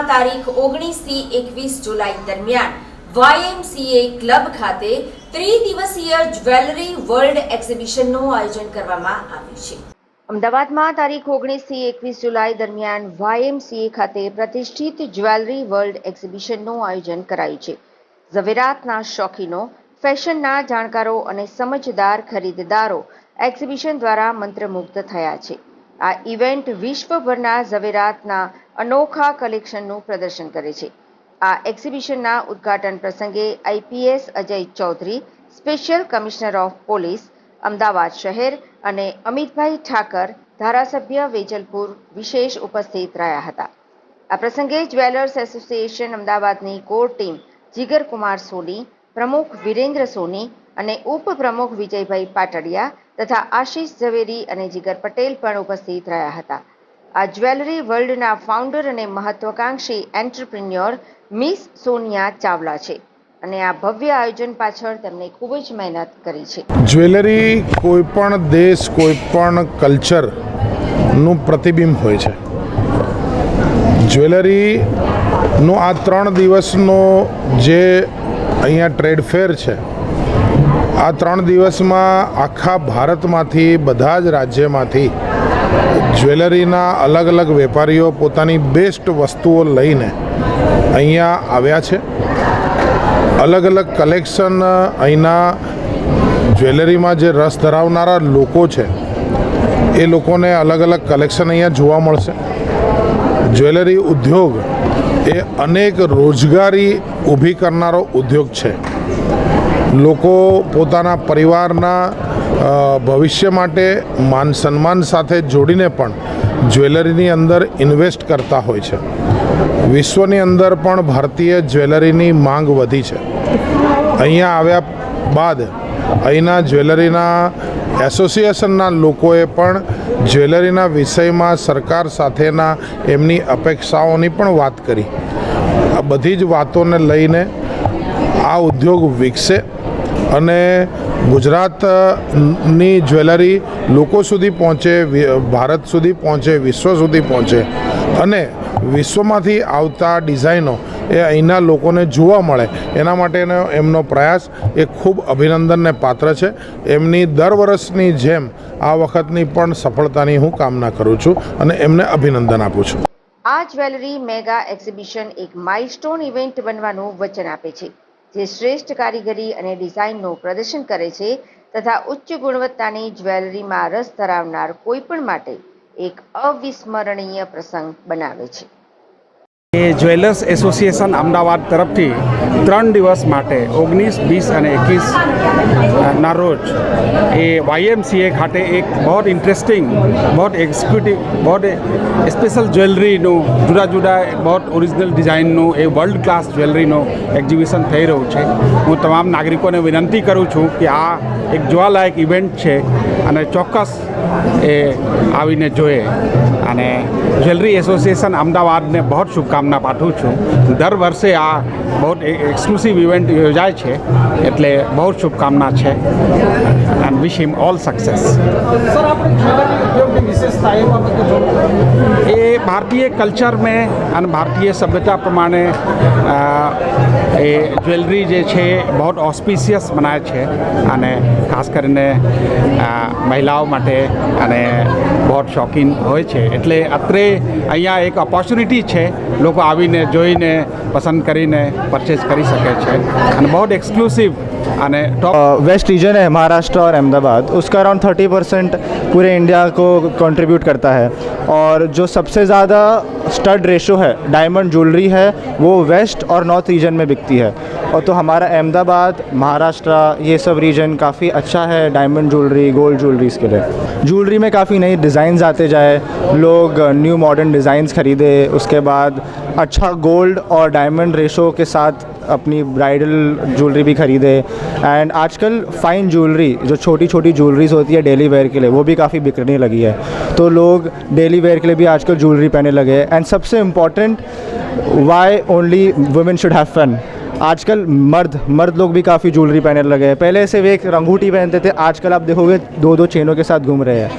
અમદાવાદમાં તારીખ ઓગણીસથી એકવીસ જુલાઈ દરમિયાન વાયએમસીએ ક્લબ ખાતે ત્રિદિવસીય જ્વેલરી વર્લ્ડ એક્ઝિબિશનનું આયોજન કરવામાં આવ્યું છે. અમદાવાદમાં તારીખ ઓગણીસથી એકવીસ જુલાઈ દરમિયાન વાયએમસીએ ખાતે પ્રતિષ્ઠિત જ્વેલરી વર્લ્ડ એક્ઝિબિશનનું આયોજન કરાયું છે. ઝવેરાતના શોખીનો, ફેશનના જાણકારો અને સમજદાર ખરીદદારો એક્ઝિબિશન દ્વારા મંત્રમુગ્ધ થયા છે. આ ઇવેન્ટ વિશ્વભરના ઝવેરાતના અનોખા કલેક્શનનું પ્રદર્શન કરે છે. આ એક્ઝિબિશનના ઉદ્ઘાટન પ્રસંગે IPS Ajay Chaudhari, special commissioner of police, Ahmedabad શહેર અને અમિતભાઈ ઠાકર, ધારાસભ્ય વેજલપુર વિશેષ ઉપસ્થિત રહ્યા હતા. આ પ્રસંગે જ્વેલર્સ એસોસિએશન અમદાવાદની કોર ટીમ જીગર કુમાર સોની, પ્રમુખ વિરેન્દ્ર સોની અને ઉપપ્રમુખ વિજયભાઈ પાટડિયા તથા આશીષ ઝવેરી અને જીગર પટેલ પણ ઉપસ્થિત રહ્યા હતા. આ જ્વેલરી વર્લ્ડના ફાઉન્ડર અને મહત્વાકાંક્ષી એન્ટરપ્રિન્યોર મિસ સોનિયા ચાવલા છે. અને આ ભવ્ય આયોજન પાછળ તેમણે ખૂબ જ મહેનત કરી છે. જ્વેલરી કોઈ પણ દેશ કોઈ પણ કલ્ચરનું પ્રતિબિંબ હોય છે. જ્વેલરીનો આ ત્રણ દિવસનો જે અહીંયા ટ્રેડ ફેર છે, આ ત્રણ દિવસમાં આખા ભારતમાંથી, બધા જ રાજ્યમાંથી જ્વેલરીના અલગ અલગ વેપારીઓ પોતાની બેસ્ટ વસ્તુઓ લઈને અહીંયા આવ્યા છે. અલગ અલગ કલેક્શન અહીંના જ્વેલરીમાં જે રસ ધરાવનારા લોકો છે, એ લોકોને અલગ અલગ કલેક્શન અહીંયા જોવા મળશે. જ્વેલરી ઉદ્યોગ એ અનેક રોજગારી ઊભી કરનારો ઉદ્યોગ છે. લોકો પોતાના પરિવારના ભવિષ્ય માટે માન સન્માન સાથે જોડીને પણ જ્વેલરીની અંદર ઇન્વેસ્ટ કરતા હોય છે. વિશ્વની અંદર પણ ભારતીય જ્વેલરીની માંગ વધી છે. અહીંયા આવ્યા બાદ અહીંના જ્વેલરીના એસોસિએશનના લોકોએ પણ જ્વેલરીના વિષયમાં સરકાર સાથેના એમની અપેક્ષાઓની પણ વાત કરી. આ બધી જ વાતોને લઈને આ ઉદ્યોગ વિકસે અને ગુજરાતની જ્વેલરી લોકો સુધી પહોંચે ભારત સુધી પહોંચે, વિશ્વ સુધી પહોંચે. અને વિશ્વમાંથી આવતા ડિઝાઇનો એ અહીંના લોકોને જોવા મળે. એના માટેનો એમનો પ્રયાસ એ ખૂબ અભિનંદનને પાત્ર છે. એમની દર વર્ષની જેમ આ વખતની પણ સફળતાની હું કામના કરું છું અને એમને અભિનંદન આપું છું. આ જ્વેલરી મેગા એક્ઝિબિશન એક માઇલસ્ટોન ઇવેન્ટ બનવાનું વચન આપે છે. જે શ્રેષ્ઠ કારીગરી અને ડિઝાઇનનું પ્રદર્શન કરે છે તથા ઉચ્ચ ગુણવત્તાની જ્વેલરીમાં રસ ધરાવનાર કોઈપણ માટે એક અવિસ્મરણીય પ્રસંગ બનાવે છે. એ જ્વેલર્સ એસોસિએશન અમદાવાદ તરફથી ત્રણ દિવસ માટે ઓગણીસ, વીસ અને એકવીસ ના રોજ એ વાયએમસીએ ખાતે એક બહુ ઇન્ટરેસ્ટિંગ બહુ એક્ઝિક્યુટિવ બહુ સ્પેશિયલ જ્વેલરીનું જુદા જુદા બહુ ઓરિજિનલ ડિઝાઇનનું એ વર્લ્ડ ક્લાસ જ્વેલરીનું એક્ઝિબિશન થઈ રહ્યું છે. હું તમામ નાગરિકોને વિનંતી કરું છું કે આ એક જોવાલાયક ઇવેન્ટ છે અને ચોક્કસ એ આવીને જોઈએ. અને જ્વેલરી એસોસિએશન અમદાવાદને બહુ શુભકામના પાઠવું છું. દર વર્ષે આ બહુ એક્સક્લુસિવ ઇવેન્ટ યોજાય છે. એટલે બહુ શુભકામના છે. And wish him all success એ ભારતીય કલ્ચર મેં અને ભારતીય સભ્યતા પ્રમાણે એ જ્વેલરી જે છે બહુ ઓસ્પિશિયસ બનાવે છે અને ખાસ કરીને મહિલાઓ માટે અને બહુ શોખીન હોય છે એટલે અત્રે અહીંયા એક ઓપોર્ચ્યુનિટી છે લોકો આવીને જોઈને પસંદ કરીને પરચેસ કરી શકે છે અને બહુ એક્સક્લુસિવ અને ટોપ वेस्ट रीजन है महाराष्ट्र और अहमदाबाद उसका अराउंड थर्टी परसेंट पूरे इंडिया को कंट्रीब्यूट करता है और जो सबसे ज़्यादा स्टड रेशो है डायमंड ज्वेलरी है वो वेस्ट और नॉर्थ रीजन में बिकती है और तो हमारा अहमदाबाद महाराष्ट्र ये सब रीजन काफ़ी अच्छा है डायमंड ज्वेलरी गोल्ड ज्वेलरीज के लिए ज्वेलरी में काफ़ी नई डिज़ाइंस आते जाए लोग न्यू मॉडर्न डिज़ाइंस खरीदे उसके बाद अच्छा गोल्ड और डायमंड रेशो के साथ अपनी ब्राइडल ज्वेलरी भी खरीदे। एंड आजकल फाइन ज्वेलरी जो छोटी छोटी ज्वेलरीज होती है डेली वेयर के लिए, वो भी काफ़ी बिकने लगी है। तो लोग डेली वेयर के लिए भी आजकल ज्वेलरी पहनने लगे हैं। एंड सबसे important why only women should have fun आजकल मर्द मर्द लोग भी काफ़ी ज्वेलरी पहनने लगे हैं। पहले से वे एक रंगूठी पहनते थे, आजकल आप देखोगे दो दो चेनों के साथ घूम रहे हैं।